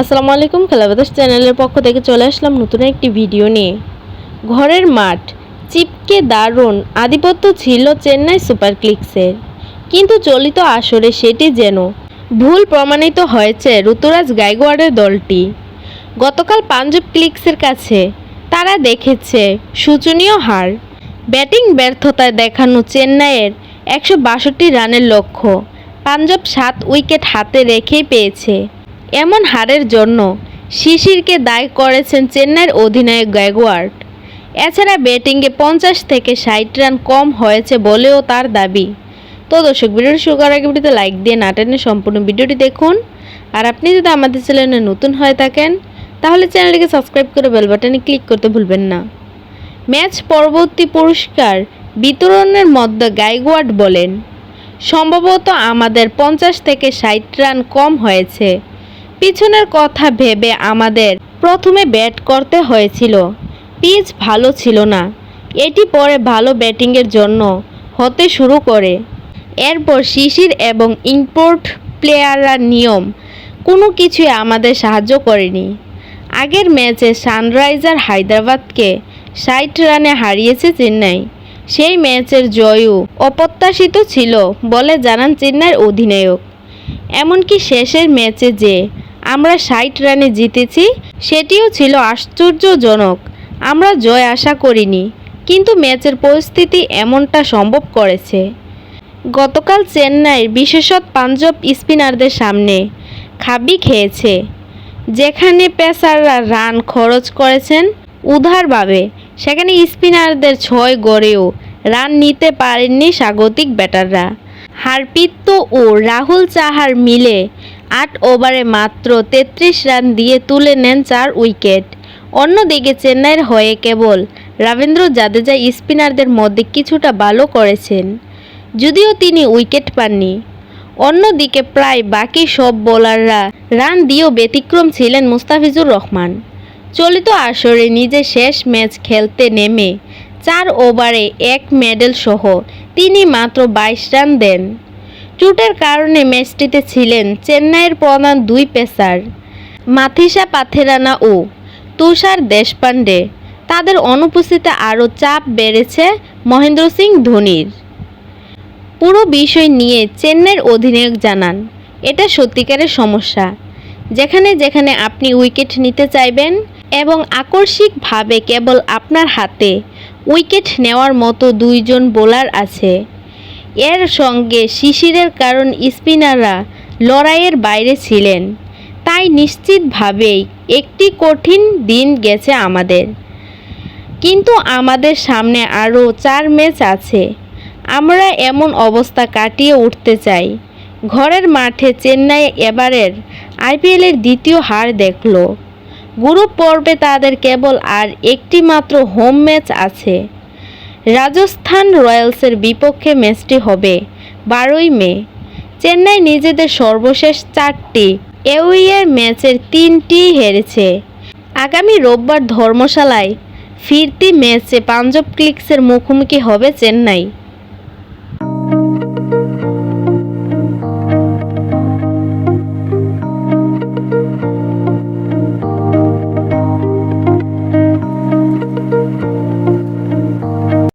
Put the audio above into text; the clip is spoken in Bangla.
আসসালামু আলাইকুম খেলাবাতাস চ্যানেলের পক্ষ থেকে চলে আসলাম নতুন একটি ভিডিও নিয়ে। ঘরের মাঠ চিপকে দারুণ আধিপত্য ছিল চেন্নাই সুপার ক্লিক্সের কিন্তু চলিত আসরে সেটি যেন ভুল প্রমাণিত হয়েছে ঋতুরাজ গাইকোয়াড়ের দলটি। গতকাল পাঞ্জাব ক্লিক্সের কাছে তারা দেখেছে শোচনীয় হার। ব্যাটিং ব্যর্থতায় দেখানো চেন্নাইয়ের একশো বাষট্টি রানের লক্ষ্য পাঞ্জাব সাত উইকেট হাতে রেখেই পেয়েছে। এমন হারের জন্য শিশিরকে দায়ী করেছেন চেন্নাইয়ের অধিনায়ক গায়কোয়াড় এছাড়া ব্যাটিংয়ে পঞ্চাশ থেকে ষাট রান কম হয়েছে বলেও তার দাবি। তো দর্শক, ভিডিওটি শুরু করার আগে ভিডিওতে লাইক দিয়ে না টেনে সম্পূর্ণ ভিডিওটি দেখুন। আর আপনি যদি আমাদের চ্যানেলে নতুন হয়ে থাকেন, তাহলে চ্যানেলটিকে সাবস্ক্রাইব করে বেল বাটনে ক্লিক করতে ভুলবেন না। ম্যাচ পরবর্তী পুরস্কার বিতরণের মধ্যে গাইকোয়াড় বলেন, সম্ভবত আমাদের পঞ্চাশ থেকে ষাট রান কম হয়েছে। পিছনের কথা ভেবে আমাদের প্রথমে ব্যাট করতে হয়েছিল। পিচ ভালো ছিল না। এটি পরে ভালো ব্যাটিংয়ের জন্য হতে শুরু করে। এরপর শিশির এবং ইম্পোর্ট প্লেয়াররা নিয়ম, কোনো কিছুই আমাদের সাহায্য করেনি। আগের ম্যাচে সানরাইজার হায়দ্রাবাদকে ষাট রানে হারিয়েছে চেন্নাই। সেই ম্যাচের জয়ও অপ্রত্যাশিত ছিল বলে জানান চেন্নাইয়ের অধিনায়ক। এমনকি শেষের ম্যাচে যে আমরা ষাট রানে জিতেছি, সেটিও ছিল আশ্চর্যজনক। আমরা জয় আশা করিনি, কিন্তু ম্যাচের পরিস্থিতি এমনটা সম্ভব করেছে। গতকাল চেন্নাইয়ের বিশেষত পাঞ্জাব স্পিনারদের সামনে খাবি খেয়েছে, যেখানে পেসাররা রান খরচ করেছেন উধারভাবে সেখানে স্পিনারদের ছয় গড়েও রান নিতে পারেননি স্বাগতিক ব্যাটাররা। হারপিত্ত ও রাহুল চাহার মিলে আট ওভারে মাত্র তেত্রিশ রান দিয়ে তুলে নেন চার উইকেট। অন্যদিকে চেন্নাইয়ের হয়ে কেবল রবীন্দ্র জাদেজা স্পিনারদের মধ্যে কিছুটা ভালো করেছেন, যদিও তিনি উইকেট পাননি। অন্যদিকে প্রায় বাকি সব বোলাররা রান দিয়েও ব্যতিক্রম ছিলেন মুস্তাফিজুর রহমান। চলিত আসরে নিজে শেষ ম্যাচ খেলতে নেমে চার ওভারে এক মেডেল সহ তিনি মাত্র বাইশ রান দেন। চোটের কারণে ম্যাচটিতে ছিলেন চেন্নাইয়ের প্রধান দুই পেসার, মাথিসা পাথেরানা ও তুষার দেশপান্ডে তাদের অনুপস্থিতিতে আরও চাপ বেড়েছে মহেন্দ্র সিং ধোনির। পুরো বিষয় নিয়ে চেন্নাইয়ের অধিনায়ক জানান, এটা সত্যিকারের সমস্যা। যেখানে যেখানে আপনি উইকেট নিতে চাইবেন এবং আকস্মিকভাবে কেবল আপনার হাতে উইকেট নেওয়ার মতো দুইজন বোলার আছে। এর সঙ্গে শিশিরের কারণ স্পিনাররা লড়াইয়ের বাইরে ছিলেন। তাই নিশ্চিতভাবেই একটি কঠিন দিন গেছে আমাদের। কিন্তু আমাদের সামনে আরও চার ম্যাচ আছে। আমরা এমন অবস্থা কাটিয়ে উঠতে চাই। ঘরের মাঠে চেন্নাই এবারের আইপিএলের দ্বিতীয় হার দেখল। গ্রুপ পর্বে তাদের কেবল আর একটি মাত্র হোম ম্যাচ আছে। রাজস্থান রয়্যালসের বিপক্ষে ম্যাচটি হবে বারোই মে। চেন্নাই নিজেদের সর্বশেষ চারটি এউইয়ের ম্যাচের তিনটি হেরেছে। আগামী রোববার ধর্মশালায় ফিরতি ম্যাচে পাঞ্জাব ক্লিক্সের মুখোমুখি হবে চেন্নাই।